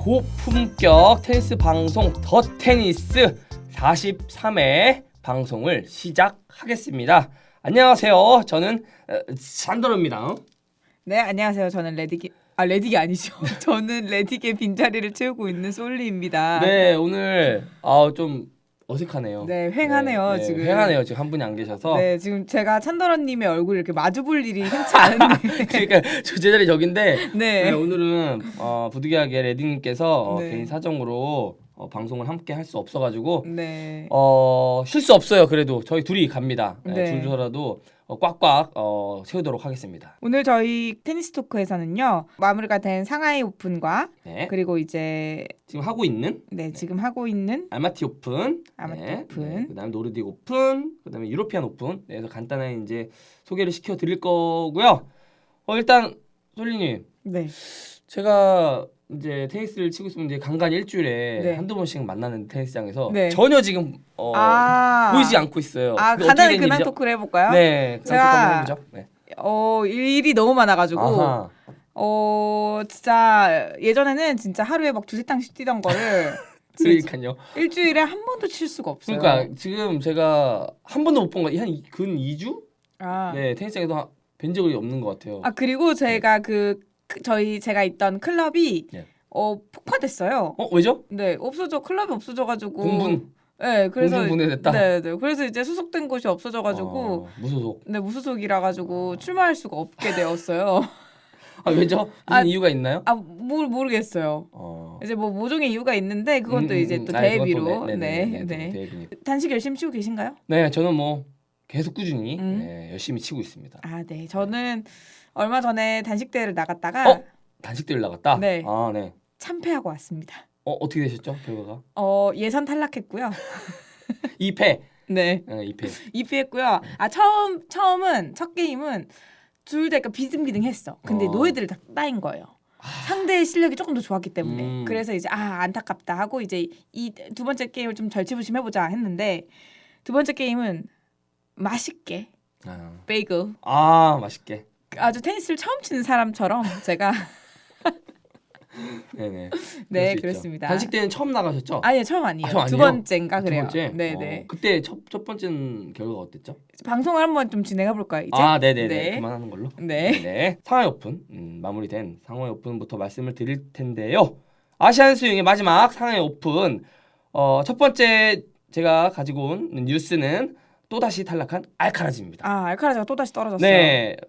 고품격 테니스 방송 더 테니스 43회 방송을 시작하겠습니다. 안녕하세요. 저는 어, 산더러입니다. 네 안녕하세요. 저는 레디기 아 레디기 아니죠. 저는 레디게 빈자리를 채우고 있는 솔리입니다. 네, 오늘 아, 좀 어색하네요. 네, 횡하네요, 지금. 횡하네요. 지금 한 분이 안 계셔서. 네 지금 제가 찬더러님의 얼굴 이렇게 마주 볼 일이 흔치 않은데. 그러니까 저 제자리 저긴데 네. 네, 오늘은 어, 부득이하게 레딩님께서 어, 네. 개인 사정으로 어, 방송을 함께 할 수 없어가지고 네. 어, 쉴 수 없어요. 그래도 저희 둘이 갑니다. 네, 네. 어, 꽉꽉 어, 채우도록 하겠습니다. 오늘 저희 테니스 토크에서는요 마무리가 된 상하이 오픈과 네. 그리고 이제 지금 하고 있는 네 지금 하고 있는 알마티 오픈, 알마티 네, 오픈. 네, 그다음에 노르딕 오픈, 그다음에 유로피안 오픈. 네, 그래서 간단하게 이제 소개를 시켜 드릴 거고요. 어, 일단 솔리님, 네 제가 이제 테니스를 치고 있으면 이제 간간히 일주일에 네. 한두 번씩 만나는 테니스장에서 네. 전혀 지금 어, 아. 보이지 않고 있어요. 아 어떻게 간단히 된 근황 일이죠? 토크를 해볼까요? 네, 제가- 해보죠. 네. 어 일이 너무 많아가지고 아하. 어 진짜 예전에는 진짜 하루에 막 두세 땅씩 뛰던 거를 진짜 그러니까요. 일주일에 한 번도 칠 수가 없어요. 그러니까 지금 제가 한 번도 못 본 거 한 근 2주? 아, 네, 테니스장에서 하- 뵌 적이 없는 것 같아요. 아 그리고 제가 그, 그 저희 제가 있던 클럽이 네. 어 폭파됐어요. 어, 왜죠? 네 없어져 클럽이 없어져가지고 공분. 네 그래서 공중분해됐다. 네, 네 그래서 이제 소속된 곳이 없어져가지고 어, 무소속. 네 무소속이라 가지고 출마할 수가 없게 되었어요. 아, 왜죠? 무슨 아, 이유가 있나요? 아 모, 모르겠어요. 어. 이제 뭐 모종의 이유가 있는데 그건 또 음, 이제 음, 또 아니, 그건 또 대비로 네, 네 네, 네, 네. 네, 대비니까. 단식 열심히 치고 계신가요? 네, 저는 뭐 계속 꾸준히 음. 네, 열심히 치고 있습니다. 아, 네. 저는 얼마 전에 단식 대회를 나갔다가 어? 단식대를 나갔다. 네. 아, 네. 참패하고 왔습니다. 어, 어떻게 되셨죠? 결과가? 어, 예선 탈락했고요. 2패. 네. 네, 2패. 2피했고요. 아, 처음 처음은 첫 게임은 둘다 비등비등했어. 근데 어. 노예들이 다 따인 거예요. 상대의 실력이 조금 더 좋았기 때문에 음. 그래서 이제 아 안타깝다 하고 이제 이 두 번째 게임을 좀 절치부심 해보자 했는데 두 번째 게임은 맛있게 아. 베이글 아, 맛있게. 아주 테니스를 처음 치는 사람처럼 제가 네네. 네. 그렇습니다. 단식 때는 처음 나가셨죠? 아니요 처음 아니에요. 아, 처음 두 아니에요? 번째인가 두 그래요. 번째? 네네. 어, 그때 첫, 첫 번째 결과가 어땠죠? 방송을 한번 좀 진행해 볼까요 이제? 아, 네네네. 네. 그만하는 걸로. 네. 네. 상하이 오픈 음, 마무리된 상하이 오픈부터 말씀을 드릴 텐데요. 아시안 스윙의 마지막 상하이 오픈 어, 첫 번째 제가 가지고 온 뉴스는 또 다시 탈락한 알카라즈입니다. 아 알카라즈가 또 다시 떨어졌어요. 네, 어,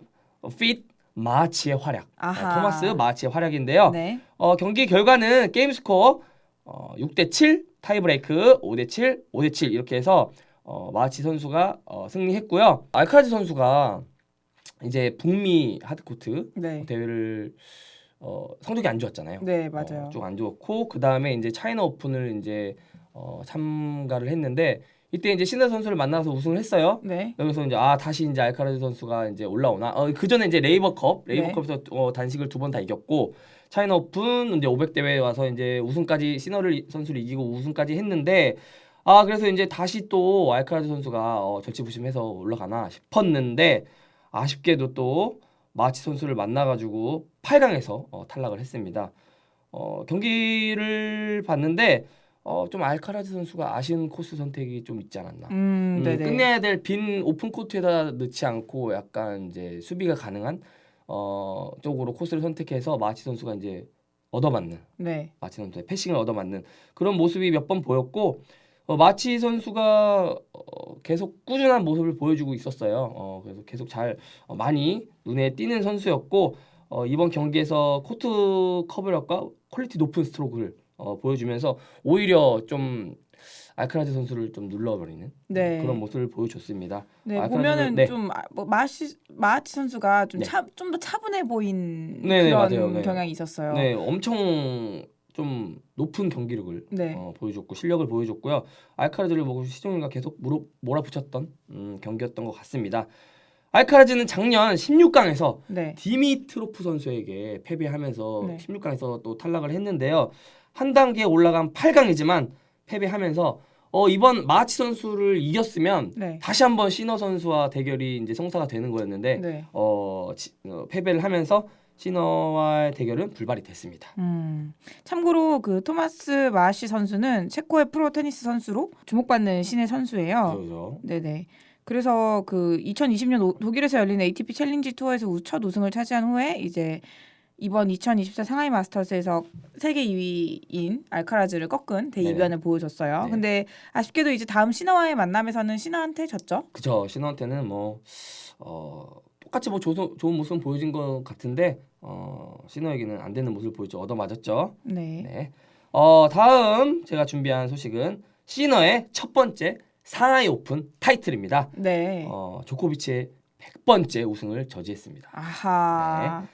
핏 마치의 활약. 아하. 어, 토마스 마치의 활약인데요. 네. 어, 경기 결과는 게임 스코어 어, 6대 7 타이브레이크 5대 7 5대 7 이렇게 해서 어, 마치 선수가 어, 승리했고요. 알카라즈 선수가 이제 북미 하드코트 네. 대회를 어, 성적이 안 좋았잖아요. 네 맞아요. 어, 좀안 좋았고 그 다음에 이제 차이나 오픈을 이제 어, 참가를 했는데 이때 이제 신나 선수를 만나서 우승을 했어요. 네. 여기서 이제 아 다시 이제 알카라즈 선수가 이제 올라오나 어, 그 전에 이제 레이버컵 네. 레이버컵에서 어, 단식을 두 번 다 이겼고 차이나 오픈 이제 500 대회에 와서 이제 우승까지 시너를 이- 선수를 이기고 우승까지 했는데 아 그래서 이제 다시 또 알카라즈 선수가 어, 절치부심해서 올라가나 싶었는데 아쉽게도 또 마치 선수를 만나가지고 8강에서 어, 탈락을 했습니다. 어, 경기를 봤는데 어, 좀 알카라즈 선수가 아쉬운 코스 선택이 좀 있지 않았나. 음, 음. 끝내야 될 빈 오픈 코트에다 넣지 않고 약간 이제 수비가 가능한 어 쪽으로 코스를 선택해서 마치 선수가 이제 얻어맞는 네. 마치 선수의 패싱을 얻어맞는 그런 모습이 몇 번 보였고 어, 마치 선수가 어, 계속 꾸준한 모습을 보여주고 있었어요. 어, 그래서 계속 잘 어, 많이 눈에 띄는 선수였고 어, 이번 경기에서 코트 커버력과 퀄리티 높은 스트로크를 어, 보여주면서 오히려 좀 알카라즈 선수를 좀 눌러버리는 네. 그런 모습을 보여줬습니다. 네 보면은 네. 좀뭐 마치 마치 선수가 네. 좀좀 더 차분해 보인 네네, 그런 맞아요. 네. 경향이 있었어요. 네, 엄청 좀 높은 경기력을 네. 어, 보여줬고 실력을 보여줬고요. 알카라즈를 보고 시종이가 계속 무릎 몰아붙였던 음, 경기였던 것 같습니다. 알카라즈는 작년 16강에서 네. 디미트로프 선수에게 패배하면서 네. 16강에서 또 탈락을 했는데요. 한 단계 올라간 8강이지만 패배하면서 어, 이번 마치 선수를 이겼으면 네. 다시 한번 시너 선수와 대결이 이제 성사가 되는 거였는데 네. 어, 지- 어, 패배를 하면서 시너와의 대결은 불발이 됐습니다. 음. 참고로 그 토마스 마시 선수는 체코의 프로 테니스 선수로 주목받는 신의 선수예요. 그죠? 네네. 그래서 그 2020년 오- 독일에서 열린 ATP 챌린지 투어에서 우- 첫 우승을 차지한 후에 이제 이번 2024 상하이 마스터스에서 세계 2위인 알카라즈를 꺾은 대이변을 보여줬어요. 네. 근데 아쉽게도 이제 다음 시너와의 만남에서는 시너한테 졌죠. 그죠. 신호한테는 뭐 어, 똑같이 뭐 조소, 좋은 모습 보여준 것 같은데 어, 신호에게는 안 되는 모습을 보여줘 얻어 맞았죠. 네. 네. 어, 다음 제가 준비한 소식은 시너의 첫 번째 상하이 오픈 타이틀입니다. 네. 어, 조코비치의 100번째 우승을 저지했습니다. 아하. 네,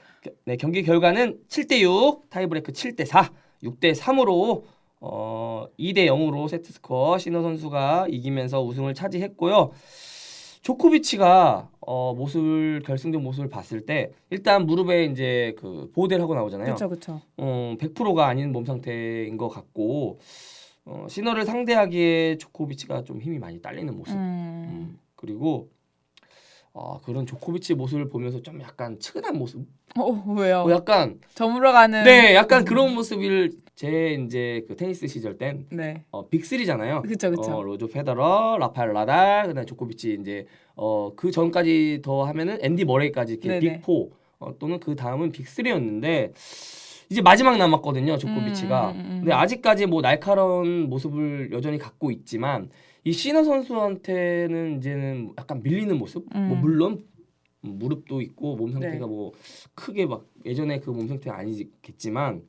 경기 결과는 7대 6, 타이브레이크 7대 4, 6대 3으로 어, 2대 0으로 세트 스코어 시너 선수가 이기면서 우승을 차지했고요. 조코비치가 어, 모습을 결승전 모습을 봤을 때 일단 무릎에 이제 그 보호대를 하고 나오잖아요. 그렇죠, 그렇죠. 어, 100%가 아닌 몸 상태인 것 같고 어, 시너를 상대하기에 조코비치가 좀 힘이 많이 딸리는 모습. 음. 음, 그리고 어, 그런 조코비치 모습을 보면서 좀 약간 측은한 모습. 어, 왜요? 어, 약간 저물어가는. 네, 약간 그런 모습을 제 이제 그 테니스 시절 땐 네. 어, 빅3잖아요. 그렇죠, 그렇죠. 어, 로저 페더러, 라파엘 나달, 그다음 조코비치 이제 어, 그 전까지 더 하면은 앤디 머레이까지 이렇게 네네. 빅4 어, 또는 그 다음은 빅3였는데 이제 마지막 남았거든요, 조코비치가. 음, 음, 음, 음. 근데 아직까지 뭐 날카로운 모습을 여전히 갖고 있지만 이 시너 선수한테는 이제는 약간 밀리는 모습. 음. 뭐 물론 무릎도 있고 몸 상태가 네. 뭐 크게 막 예전에 그 몸 상태 가 아니겠지만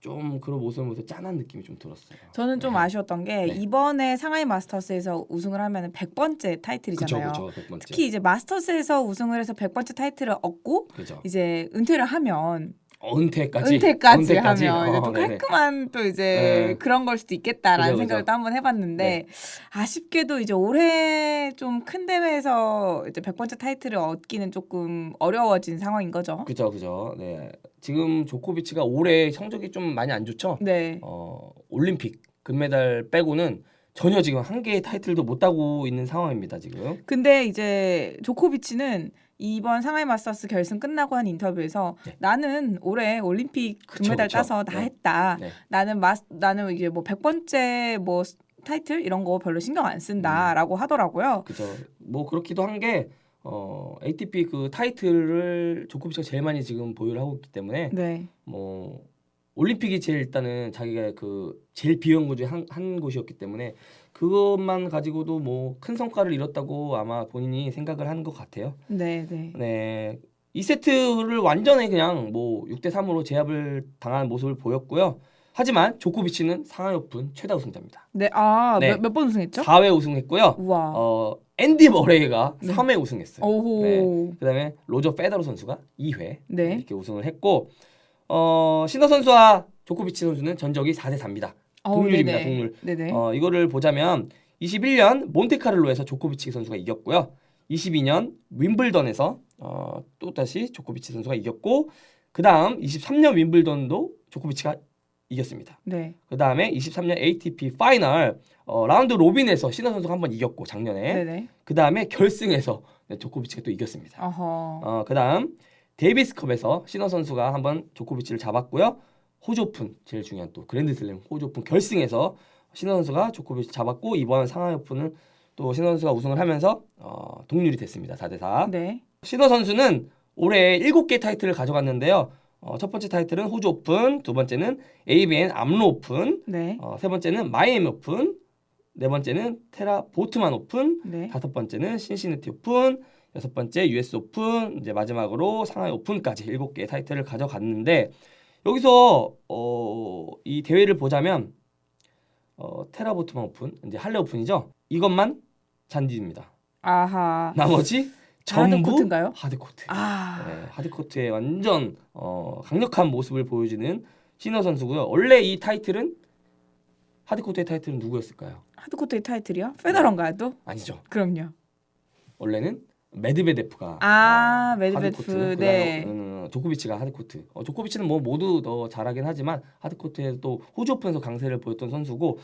좀 그런 모습을 보면서 짠한 느낌이 좀 들었어요. 저는 좀 네. 아쉬웠던 게 네. 이번에 상하이 마스터스에서 우승을 하면 100번째 타이틀이잖아요. 그죠, 그죠, 100번째. 특히 이제 마스터스에서 우승을 해서 100번째 타이틀을 얻고 그죠. 이제 은퇴를 하면 은퇴까지 은퇴까지, 은퇴까지. 하면 이제 어, 또 네네. 깔끔한 또 이제 네. 그런 걸 수도 있겠다라는 그죠, 그죠. 생각을 또 한번 해봤는데 아쉽게도 이제 올해 좀 큰 대회에서 이제 100번째 타이틀을 얻기는 조금 어려워진 상황인 거죠. 그죠, 그죠. 네. 지금 조코비치가 올해 성적이 좀 많이 안 좋죠. 네. 어, 올림픽 금메달 빼고는 전혀 지금 한 개의 타이틀도 못 따고 있는 상황입니다, 지금. 근데 이제 조코비치는 이번 상하이 마스터스 결승 끝나고 한 인터뷰에서 네. 나는 올해 올림픽 그쵸, 금메달 그쵸. 따서 다 네. 했다. 네. 나는 마스 나는 이게 뭐 100번째 뭐 스- 타이틀 이런 거 별로 신경 안 음. 쓴다라고 하더라고요. 그죠. 뭐 그렇기도 한 게 어, ATP 그 타이틀을 조코비치가 제일 많이 지금 보유를 하고 있기 때문에 네. 뭐 올림픽이 제일 일단은 자기가 그 제일 비한 곳 중에 한, 한 곳이었기 때문에 그것만 가지고도 뭐 큰 성과를 이뤘다고 아마 본인이 생각을 하는 것 같아요. 네, 네. 네. 이 세트를 완전히 그냥 뭐 6대 3으로 제압을 당한 모습을 보였고요. 하지만 조코비치는 상하이 오픈 최다 우승자입니다. 네. 아, 네. 몇 번 우승했죠? 4회 우승했고요. 우와. 어, 앤디 머레이가 네. 3회 우승했어요. 오호. 네. 그다음에 로저 페더러 선수가 2회 네. 이렇게 우승을 했고 어, 신너 선수와 조코비치 선수는 전적이 4대 4입니다. 어우, 동률입니다, 네네. 동률. 네네. 어, 이거를 보자면 21년 몬테카를로에서 조코비치 선수가 이겼고요. 22년 윈블던에서 어, 또 다시 조코비치 선수가 이겼고 그 다음 23년 윈블던도 조코비치가 이겼습니다. 네. 그 다음에 23년 ATP 파이널 어, 라운드 로빈에서 신너 선수가 한번 이겼고 작년에 네네. 그다음에 결승에서 네, 조코비치가 또 이겼습니다. 어허. 어, 그 다음 데이비스컵에서 신어 선수가 한번 조코비치를 잡았고요. 호주 오픈 제일 중요한 또 그랜드슬램 호주 오픈 결승에서 신어 선수가 조코비치 잡았고 이번 상하이 오픈은 또 신어 선수가 우승을 하면서 어, 동률이 됐습니다. 4대 4. 네. 신어 선수는 올해 7개 타이틀을 가져갔는데요. 어, 첫 번째 타이틀은 호주 오픈, 두 번째는 ABN 암로 오픈, 네. 어, 세 번째는 마이애미 오픈, 네 번째는 테라 보트만 오픈, 네. 다섯 번째는 신시내티 오픈, 여섯 번째 US 오픈, 이제 마지막으로 상하이 오픈까지 일곱 개의 타이틀을 가져갔는데 여기서 어, 이 대회를 보자면 어, 테라보트만 오픈, 이제 할레 오픈이죠. 이것만 잔디입니다. 아하. 나머지 전부 하드코트인가요? 하드코트. 아. 네, 하드코트의 완전 어, 강력한 모습을 보여주는 시너 선수고요. 원래 이 타이틀은 하드코트의 타이틀은 누구였을까요? 하드코트의 타이틀이요? 페더런가요 또? 아니죠. 그럼요. 원래는 메드베데프가 아, 어, 하드코트, 네. 음, 조코비치가 하드코트. 어, 조코비치는 뭐 모두 더 잘하긴 하지만 하드코트에서 또 호주 오픈에서 강세를 보였던 선수고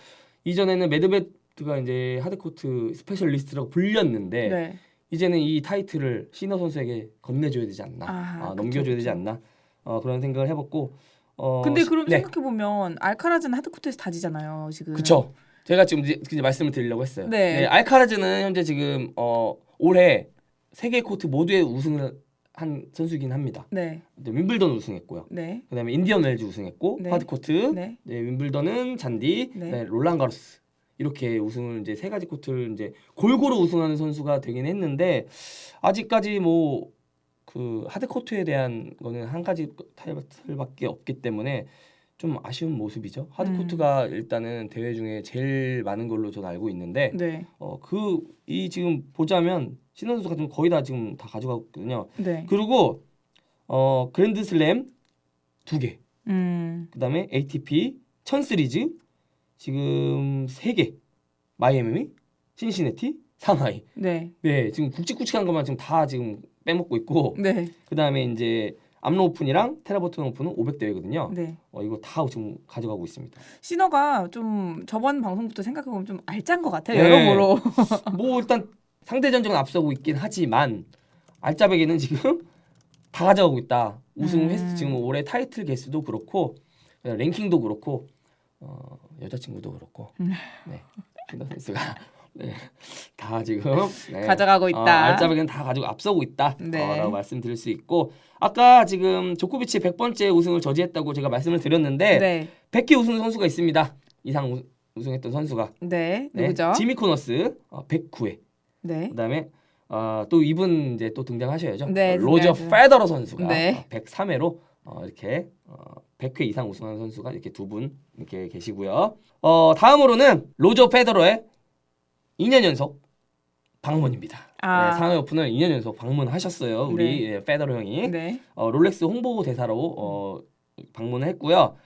이전에는 메드베드가 이제 하드코트 스페셜리스트라고 불렸는데 네. 이제는 이 타이틀을 시너 선수에게 건네줘야 되지 않나, 아, 아, 넘겨줘야 되지. 않나. 어, 그런 생각을 해봤고. 어, 근데 시- 그럼 네. 생각해 보면 알카라즈는 하드코트에서 다지잖아요 지금. 그쵸. 제가 지금 이제, 말씀을 드리려고 했어요. 네. 알카라즈는 현재 지금 어, 올해 세계 코트 모두에 우승을 한 선수이긴 합니다. 네, 근데 윈블던 우승했고요. 네, 그다음에 인디언 웰즈 우승했고 네. 하드코트, 네. 네, 윈블던은 잔디, 네. 네. 롤란 가로스 이렇게 우승을 이제 세 가지 코트를 이제 골고루 우승하는 선수가 되긴 했는데 아직까지 뭐 그 하드 코트에 대한 거는 한 가지 타이틀밖에 없기 때문에 좀 아쉬운 모습이죠. 하드 음. 코트가 일단은 대회 중에 제일 많은 걸로 저는 알고 있는데 네, 어그 이 지금 보자면 신원 선수가 좀 거의 다 지금 다 가져가고 있거든요. 네. 그리고 어 그랜드슬램 두 개. 음, 그다음에 ATP 천 시리즈 지금 세 개. 마이애미, 신시내티, 상하이. 네, 네, 지금 굵직굵직한 것만 지금 다 지금 빼먹고 있고 네, 그다음에 이제 암로 오픈이랑 테라버튼 오픈은 500 대회거든요. 네. 어 이거 다 지금 가져가고 있습니다. 신어가 좀 저번 방송부터 생각해 보면 좀 알짠 것 같아요. 네. 여러모로. 뭐 일단 상대 전적은 앞서고 있긴 하지만 알짜배기는 지금 다 가져가고 있다. 우승 음. 횟수 지금 올해 타이틀 개수도 그렇고 랭킹도 그렇고 어, 여자친구도 그렇고 음. 네 신다 선수가 네, 다 지금 네, 가져가고 어, 있다. 알짜배기는 다 가지고 앞서고 있다. 네. 어, 라고 말씀드릴 수 있고 아까 지금 조코비치 100번째 우승을 저지했다고 제가 말씀을 드렸는데 네, 100개 우승 선수가 있습니다. 이상 우, 우승했던 선수가 네, 네, 누구죠? 지미 코너스 어, 109회 네, 그다음에 어, 또 이분 이제 또 등장하셔야죠. 네, 어, 로저. 페더러 선수가 네. 103회로 어, 이렇게 어, 100회 이상 우승하는 선수가 이렇게 두 분 이렇게 계시고요. 어, 다음으로는 로저 페더러의 2년 연속 방문입니다. 아. 네, 상하이 오픈을 2년 연속 방문하셨어요. 우리 예, 페더러 형이 네, 어, 롤렉스 홍보 대사로 어, 방문을 했고요.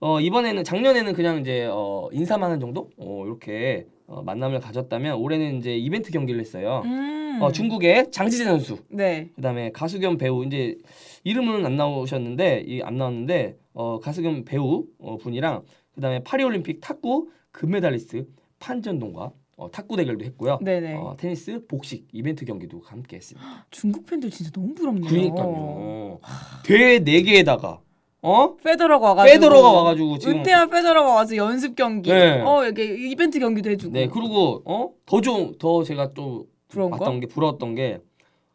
어, 이번에는 작년에는 그냥 이제 어, 인사만 하는 정도 어, 이렇게 어, 만남을 가졌다면 올해는 이제 이벤트 경기를 했어요. 음, 어, 중국의 장지재 선수, 네, 그다음에 가수 겸 배우 이제 이름은 안 나오셨는데 이 안 나왔는데 어, 가수 겸 배우 어, 분이랑 그다음에 파리 올림픽 탁구 금메달리스트 판전동과 어, 탁구 대결도 했고요. 네, 네. 어, 테니스, 복식 이벤트 경기도 함께 했습니다. 중국 팬들 진짜 너무 부럽네요. 그러니까요. 대회 네 개에다가 어? 페더러가 와가지고 페더러가 와가지고 지금 은퇴한 페더러가 와서 연습 경기, 네. 어 여기 이벤트 경기도 해주고. 네 그리고 어? 더 좀 더 제가 또 부러운 거? 봤던 게 부러웠던 게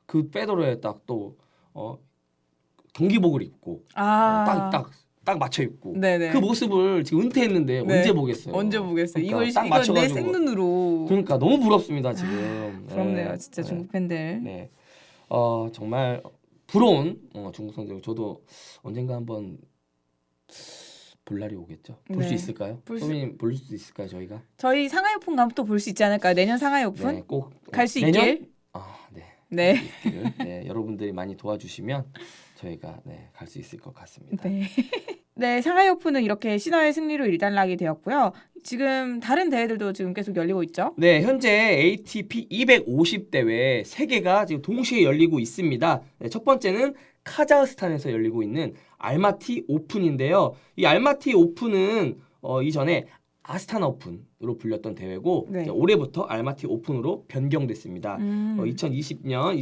그 페더러에 딱 또 어? 경기복을 입고 아, 딱딱 딱 맞춰 입고 네네. 그 모습을 지금 은퇴했는데 네. 언제 보겠어요? 언제 보겠어요? 그러니까 이걸 딱 이걸 내 맞춰가지고. 생눈으로. 그러니까 너무 부럽습니다 지금. 부럽네요, 네. 진짜 네. 중국 팬들. 네. 어 정말 부러운 어, 중국 선수. 저도 언젠가 한번 볼 날이 오겠죠. 볼 수 네. 있을까요? 볼 수- 소민님 볼 수 있을까요 저희가? 저희 상하이 오픈 가면 또 볼 수 있지 않을까요? 내년 상하이 오픈 네, 꼭갈수 내년? 있길. 아 네. 네. 있기를. 네, 여러분들이 많이 도와주시면 저희가 네, 갈 수 있을 것 같습니다. 네. 네, 상하이 오픈은 이렇게 신화의 승리로 일단락이 되었고요. 지금 다른 대회들도 지금 계속 열리고 있죠. 네, 현재 ATP 250 대회 3개가 지금 동시에 열리고 있습니다. 네, 첫 번째는 카자흐스탄에서 열리고 있는 알마티 오픈인데요. 이 알마티 오픈은 어, 이전에 아스타나 오픈으로 불렸던 대회고 네. 올해부터 알마티 오픈으로 변경됐습니다. 음. 어, 2020년,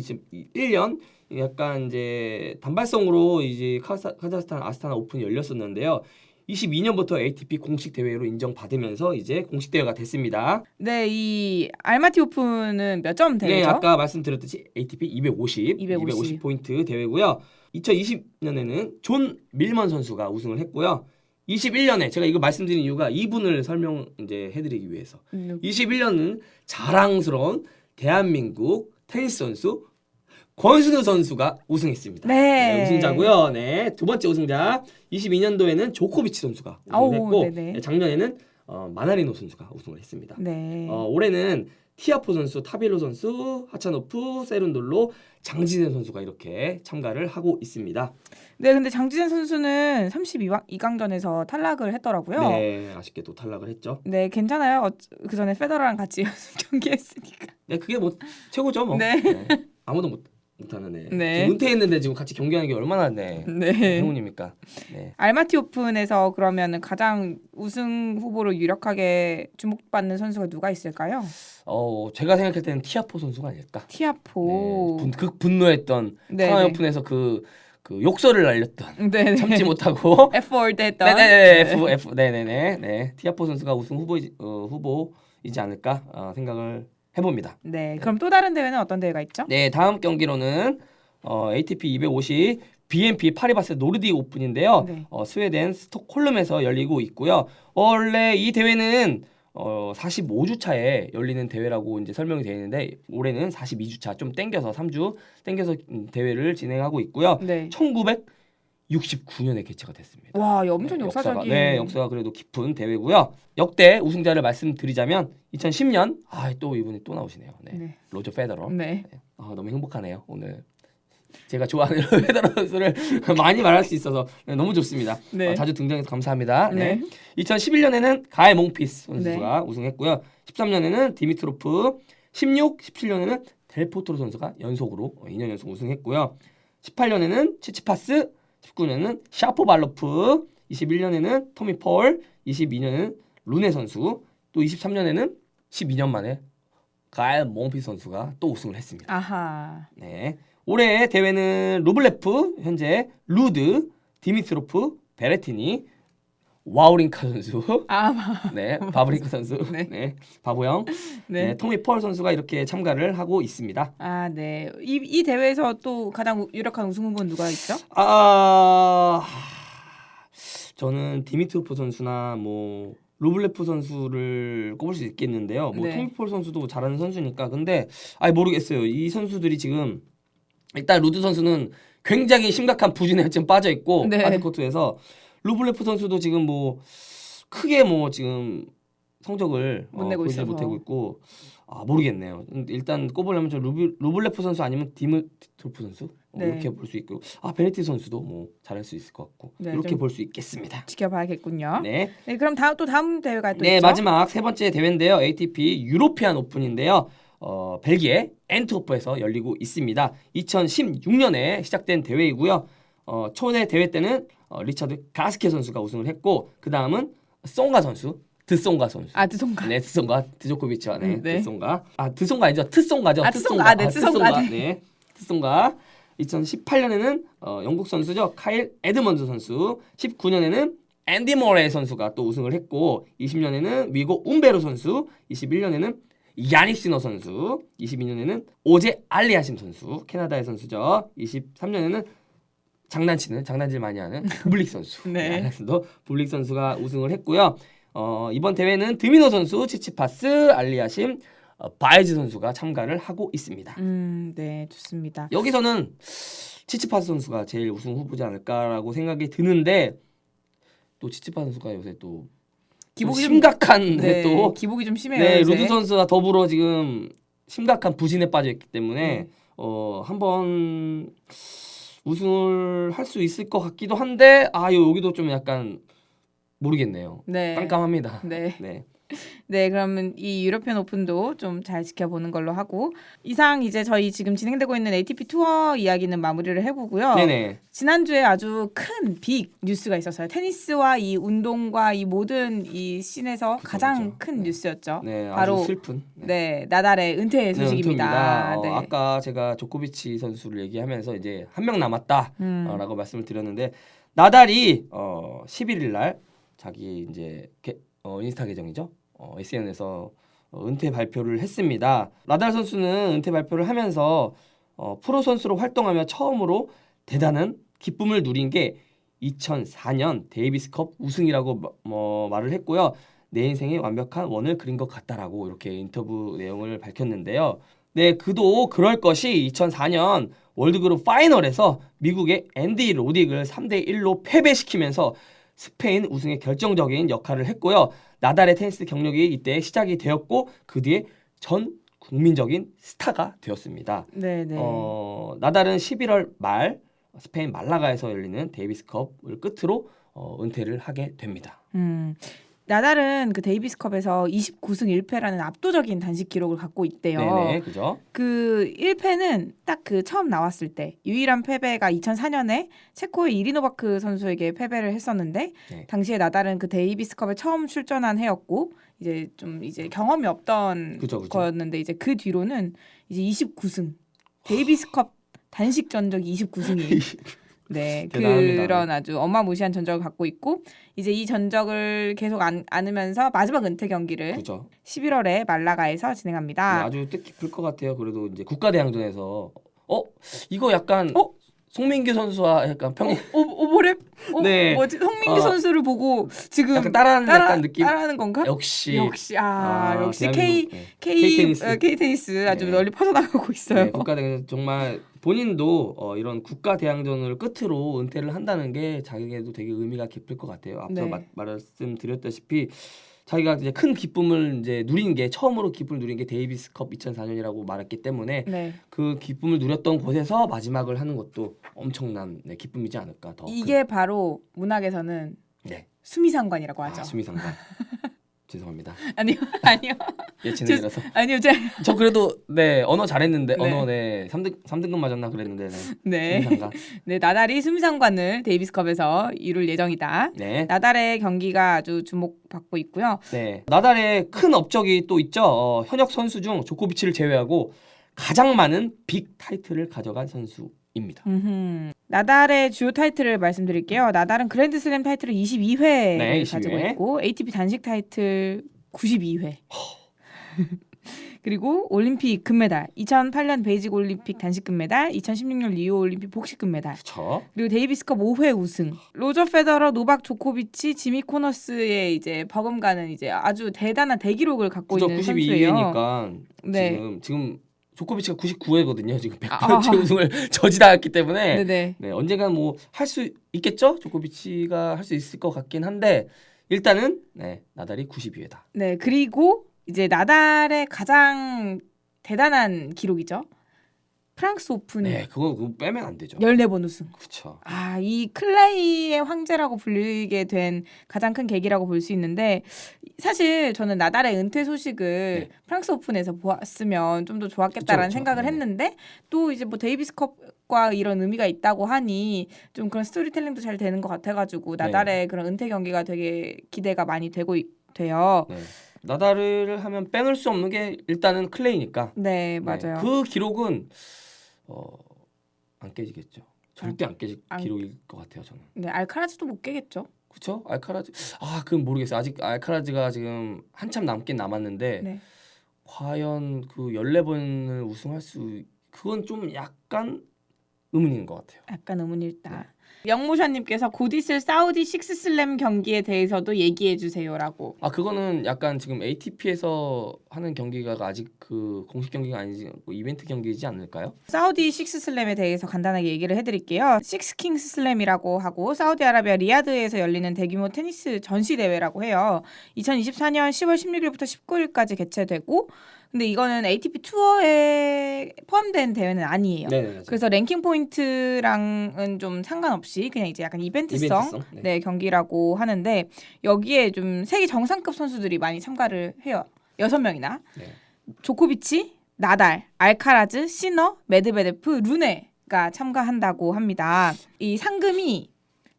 21년 약간 이제 단발성으로 이제 카자, 카자흐스탄 아스타나 오픈이 열렸었는데요. 22년부터 ATP 공식 대회로 인정받으면서 이제 공식 대회가 됐습니다. 네, 이 알마티 오픈은 몇점 네, 대회죠? 아까 말씀드렸듯이 ATP 250, 250. 250 포인트 대회고요. 2020년에는 존 밀먼 선수가 우승을 했고요. 21년에 제가 이거 말씀드린 이유가 이분을 설명 이제 해드리기 위해서. 음, 21년은 자랑스러운 대한민국 테니스 선수 권순우 선수가 우승했습니다. 네. 우승자고요. 네, 두 번째 우승자 22년도에는 조코비치 선수가 아우, 우승했고 네네. 네, 작년에는 어, 마나리노 선수가 우승을 했습니다. 네. 어, 올해는 티아포 선수, 타빌로 선수, 하차노프, 세룬돌로, 장진현 선수가 이렇게 참가를 하고 있습니다. 네, 근데 장지현 선수는 32강전에서 탈락을 했더라고요. 네, 네, 아쉽게도 탈락을 했죠. 괜찮아요. 그 전에 페더러랑 같이 연습 경기했으니까. 네, 그게 뭐 최고죠, 뭐. 네. 아무도 못 못하는 애. 네. 지금 은퇴했는데 지금 같이 경기하는 게 얼마나 네. 네. 행운입니까? 네. 알마티 오픈에서 그러면 가장 우승 후보로 유력하게 주목받는 선수가 누가 있을까요? 어, 제가 생각할 때는 티아포 선수가 아닐까. 티아포. 네, 분, 극 분노했던 네, 상하이 네. 오픈에서 그, 그 욕설을 날렸던 네, 참지 못하고 F4 때 했던 네네네 F F 네네네 네 티아포 선수가 우승 후보 어, 후보이지 않을까 어, 생각을 해봅니다. 네, 그럼 또 다른 대회는 어떤 대회가 있죠? 네 다음 경기로는 어, ATP 250 BNP 파리바스 노르딕 오픈인데요. 네. 어, 스웨덴 스톡홀름에서 열리고 있고요. 원래 이 대회는 어, 45주차에 열리는 대회라고 이제 설명이 되어 있는데 올해는 42주차 좀 땡겨서 3주 땡겨서 음, 대회를 진행하고 있고요. 네. 1969년에 개최가 됐습니다. 와, 엄청 네, 역사적인. 네, 역사가 그래도 깊은 대회고요. 역대 우승자를 말씀드리자면 2010년 아 또 이분이 또 나오시네요. 네. 네. 로저 페더러. 네. 아, 너무 행복하네요 오늘. 제가 좋아하는 페더러 선수를 많이 말할 수 있어서 네, 너무 좋습니다. 네. 어, 자주 등장해서 감사합니다. 네. 네. 2011년에는 가에 몽피스 선수가 우승했고요. 13년에는 디미트로프, 16, 17년에는 델포트로 선수가 연속으로 2년 연속 우승했고요. 18년에는 치치파스, 19년에는 샤포발로프, 21년에는 토미 폴, 22년에는 루네 선수, 또 23년에는 12년 만에 가엘 몽피스 선수가 또 우승을 했습니다. 아하. 네. 올해 대회는 루블레프 현재 루드, 디미트로프, 베레티니, 와우링카 선수, 아, 네, 바브링카 선수, 네. 네, 바보형, 네. 네. 토미 폴 선수가 이렇게 참가를 하고 있습니다. 아, 네. 이, 이 대회에서 또 가장 유력한 우승 후보는 누가 있죠? 아, 저는 디미트로프 선수나 뭐 루블레프 선수를 꼽을 수 있겠는데요. 뭐 네. 토미 폴 선수도 잘하는 선수니까 근데 아 모르겠어요. 이 선수들이 지금 일단 루드 선수는 굉장히 심각한 부진에 지금 빠져 있고 네. 하드코트에서 루블레프 선수도 지금 뭐 크게 뭐 지금 성적을 못 어, 내고 보이지 있어서. 못하고 있고 아 모르겠네요. 음, 일단 꼽으려면 저 루블, 루블레프 선수 아니면 디미트로프 선수 어, 네. 이렇게 볼 수 있고 아 베네티 선수도 뭐 잘할 수 있을 것 같고 네, 이렇게 좀- 볼 수 있겠습니다. 지켜봐야겠군요. 네. 네. 그럼 다음 또 다음 대회가 또 네 있죠? 마지막 세 번째 대회인데요. ATP 유로피안 오픈인데요. 어, 벨기에 엔트워프에서 열리고 있습니다. 2016년에 시작된 대회이고요. 어, 초대 대회 때는 어, 리처드 가스케 선수가 우승을 했고 그 다음은 송가 선수, 드송가 선수. 아, 드송가. 네, 드송가, 드조코비치와 네, 음, 네. 드송가. 아, 드송가 아니죠? 트송가죠. 아, 트송가. 아, 네, 트송가. 네, 트송가. 2018년에는 어, 영국 선수죠. 카일 에드먼드 선수. 19년에는 앤디 모레 선수가 또 우승을 했고 20년에는 미국 움베로 선수, 21년에는 야닉 시너 선수, 22년에는 오제 알리아심 선수, 캐나다의 선수죠. 23년에는 장난치는 장난질 많이 하는 블릭 선수. 네. 네. 알렉산더 블릭 선수가 우승을 했고요. 어, 이번 대회는 드미노 선수, 치치파스, 알리아심, 어, 바이즈 선수가 참가를 하고 있습니다. 음, 네, 좋습니다. 여기서는 치치파스 선수가 제일 우승 후보지 않을까라고 생각이 드는데 또 치치파스 선수가 요새 또 기복이 좀 심각한 네, 또 기복이 좀 심해요. 네, 요새. 루드 선수와 더불어 지금 심각한 부진에 빠져 있기 때문에 네. 어, 한번 우승을 할 수 있을 것 같기도 한데 아, 요- 여기도 좀 약간 모르겠네요. 네. 깜깜합니다. 네. 네. 네, 그러면 이 유로피안 오픈도 좀 잘 지켜보는 걸로 하고 이상 이제 저희 지금 진행되고 있는 ATP 투어 이야기는 마무리를 해보고요. 네네. 지난주에 아주 큰 빅 뉴스가 있었어요. 테니스와 이 운동과 이 모든 이 씬에서 가장 그렇죠. 큰 네. 뉴스였죠. 네, 바로 슬픈. 네, 나달의 은퇴 소식입니다. 어, 네. 아까 제가 조코비치 선수를 얘기하면서 이제 한 명 남았다라고 음. 말씀을 드렸는데 나달이 어 11일 날 자기 이제 게, 어, 인스타 계정이죠. 어, SNS에서 어, 은퇴 발표를 했습니다. 나달 선수는 은퇴 발표를 하면서 어, 프로 선수로 활동하며 처음으로 대단한 기쁨을 누린 게 2004년 데이비스컵 우승이라고 뭐, 뭐 말을 했고요. 내 인생의 완벽한 원을 그린 것 같다라고 이렇게 인터뷰 내용을 밝혔는데요. 네, 그도 그럴 것이 2004년 월드그룹 파이널에서 미국의 앤디 로딕을 3대 1로 패배시키면서 스페인 우승에 결정적인 역할을 했고요. 나달의 테니스 경력이 이때 시작이 되었고 그 뒤에 전 국민적인 스타가 되었습니다. 네, 네. 어, 나달은 11월 말 스페인 말라가에서 열리는 데이비스컵을 끝으로 어, 은퇴를 하게 됩니다. 음. 나달은 그 데이비스컵에서 29승 1패라는 압도적인 단식 기록을 갖고 있대요. 네네, 그죠? 그 1패는 딱 그 처음 나왔을 때 유일한 패배가 2004년에 체코의 이리노바크 선수에게 패배를 했었는데 네. 당시에 나달은 그 데이비스컵에 처음 출전한 해였고 이제 좀 이제 경험이 없던 그죠, 그죠. 거였는데 이제 그 뒤로는 이제 29승 데이비스컵 단식 전적이 29승이에요. 네, 대단합니다. 그런 아주 어마무시한 전적을 갖고 있고 이제 이 전적을 계속 안, 안으면서 마지막 은퇴 경기를 그죠. 11월에 말라가에서 네, 진행합니다. 아주 뜻깊을 것 같아요. 그래도 이제 국가대항전에서 어 이거 약간 어? 송민규 선수와 약간 평 오, 오버랩? 어, 네. 뭐지? 송민규 어. 선수를 보고 지금 약간 따라하는 따라, 약간 느낌. 따라하는 건가? 역시 역시 아, 역시 K 대한민국, 네. K K-테니스. 어, K 테니스 아주 네. 널리 퍼져나가고 있어요. 네, 국가대항전 정말 본인도 어, 이런 국가 대항전을 끝으로 은퇴를 한다는 게 자기에게도 되게 의미가 깊을 것 같아요. 앞서 네. 마- 말씀드렸다시피 자기가 이제 큰 기쁨을 이제 누린 게 처음으로 기쁨을 누린 게 데이비스컵 2004년이라고 말했기 때문에 네. 그 기쁨을 누렸던 곳에서 마지막을 하는 것도 엄청난 네, 기쁨이지 않을까 더. 이게 바로 문학에서는 큰, 네. 수미상관이라고 하죠. 아, 수미상관. 죄송합니다. 아니요, 아니요, 예체능이라서. 아니요, 제, 저 그래도 네 언어 잘했는데 네. 언어 네 3등 3등급 맞았나 그랬는데 네. 네. 네 나달이 수미상관을 데이비스컵에서 이룰 예정이다. 네. 나달의 경기가 아주 주목받고 있고요. 네. 나달의 큰 업적이 또 있죠. 어, 현역 선수 중 조코비치를 제외하고 가장 많은 빅 타이틀을 가져간 선수 입니다. 음흠. 나달의 주요 타이틀을 말씀드릴게요. 나달은 그랜드슬램 타이틀을 22회 네, 22회. 가지고 있고 ATP 단식 타이틀 92회. 그리고 올림픽 금메달 2008년 베이직 올림픽 단식 금메달 2016년 리오 올림픽 복식 금메달 그렇죠. 그리고 데이비스컵 5회 우승 로저 페더러 노박 조코비치 지미 코너스의 이제 버금가는 이제 아주 대단한 대기록을 갖고. 있는 선수예요 92회니까 네. 지금 지금 조코비치가 99회거든요. 지금 아, 100번째 우승을 저지다했기 때문에 네네 네, 언젠간 뭐 할 수 있겠죠? 조코비치가 할 수 있을 것 같긴 한데 일단은 네, 나달이 92회다. 네 그리고 이제 나달의 가장 대단한 기록이죠. 프랑스 오픈 네, 그거, 그거 빼면 안 되죠. 14번 우승. 그렇죠. 아, 이 클레이의 황제라고 불리게 된 가장 큰 계기라고 볼 수 있는데 사실 저는 나달의 은퇴 소식을 네. 프랑스 오픈에서 보았으면 좀 더 좋았겠다라는 그쵸, 그쵸. 생각을 네. 했는데 또 이제 뭐 데이비스컵과 이런 의미가 있다고 하니 좀 그런 스토리텔링도 잘 되는 것 같아가지고 네. 나달의 그런 은퇴 경기가 되게 기대가 많이 되고 있- 돼요. 네. 나달을 하면 빼놓을 수 없는 게 일단은 클레이니까. 네, 네, 맞아요. 그 기록은 어, 안 깨지겠죠. 절대 안 깨질 안- 기록일 것 같아요, 저는. 네, 알카라즈도 못 깨겠죠. 그렇죠? 알카라즈 아, 그건 모르겠어요. 아직 알카라즈가 지금 한참 남긴 남았는데 네. 과연 그 14번을 우승할 수 그건 좀 약간 의문인 것 같아요. 약간 의문일다. 영모션님께서 곧 있을 사우디 식스슬램 경기에 대해서도 얘기해 주세요라고. 아 그거는 약간 지금 ATP에서 하는 경기가 아직 그 공식 경기가 아니지 뭐 이벤트 경기이지 않을까요? 사우디 식스슬램에 대해서 간단하게 얘기를 해드릴게요. 식스킹스 슬램이라고 하고 사우디아라비아 리야드에서 열리는 대규모 테니스 전시 대회라고 해요. 2024년 10월 16일부터 19일까지 개최되고, 근데 이거는 ATP 투어에 포함된 대회는 아니에요. 네, 그래서 랭킹 포인트랑은 좀 상관없이 그냥 이제 약간 이벤트성 이벤트성. 네. 네. 경기라고 하는데 여기에 좀 세계 정상급 선수들이 많이 참가를 해요. 여섯 명이나 네. 조코비치, 나달, 알카라즈, 시너, 메드베데프, 루네가 참가한다고 합니다. 이 상금이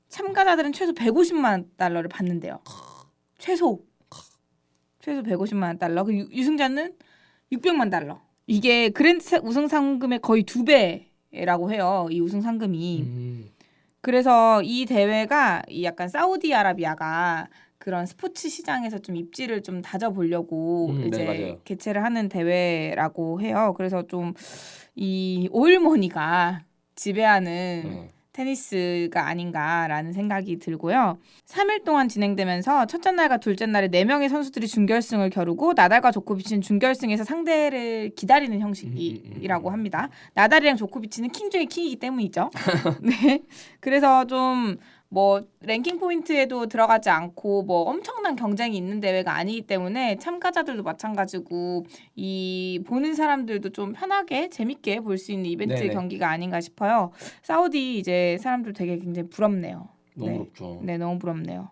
참가자들은 최소 150만 달러를 받는데요. 최소 최소 150만 달러. 그 유- 유승자는 600만 달러. 이게 그랜드 세- 우승 상금의 거의 두 배라고 해요. 이 우승 상금이. 음, 그래서 이 대회가 이 약간 사우디아라비아가 그런 스포츠 시장에서 좀 입지를 좀 다져보려고 음, 네, 이제 맞아요. 개최를 하는 대회라고 해요. 그래서 좀 이 오일머니가 지배하는 네. 테니스가 아닌가라는 생각이 들고요. 3일 동안 진행되면서 첫째 날과 둘째 날에 4명의 선수들이 준결승을 겨루고 나달과 조코비치는 준결승에서 상대를 기다리는 음, 음, 음, 형식이라고 음. 합니다. 나달이랑 조코비치는 킹 중에 킹이기 때문이죠. 네. 그래서 좀 뭐 랭킹 포인트에도 들어가지 않고 뭐 엄청난 경쟁이 있는 대회가 아니기 때문에 참가자들도 마찬가지고 이 보는 사람들도 좀 편하게 재밌게 볼 수 있는 이벤트 네네. 경기가 아닌가 싶어요. 사우디 이제 사람들 되게 굉장히 부럽네요. 너무 네. 부럽죠. 네, 너무 부럽네요.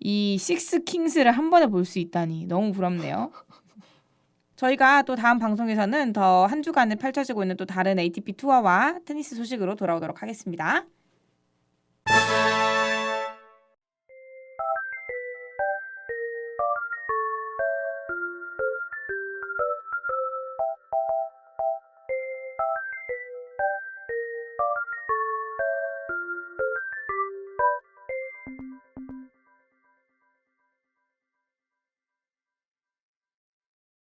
이 식스 킹스를 한 번에 볼 수 있다니 너무 부럽네요. 저희가 또 다음 방송에서는 더 한 주간에 펼쳐지고 있는 또 다른 ATP 투어와 테니스 소식으로 돌아오도록 하겠습니다.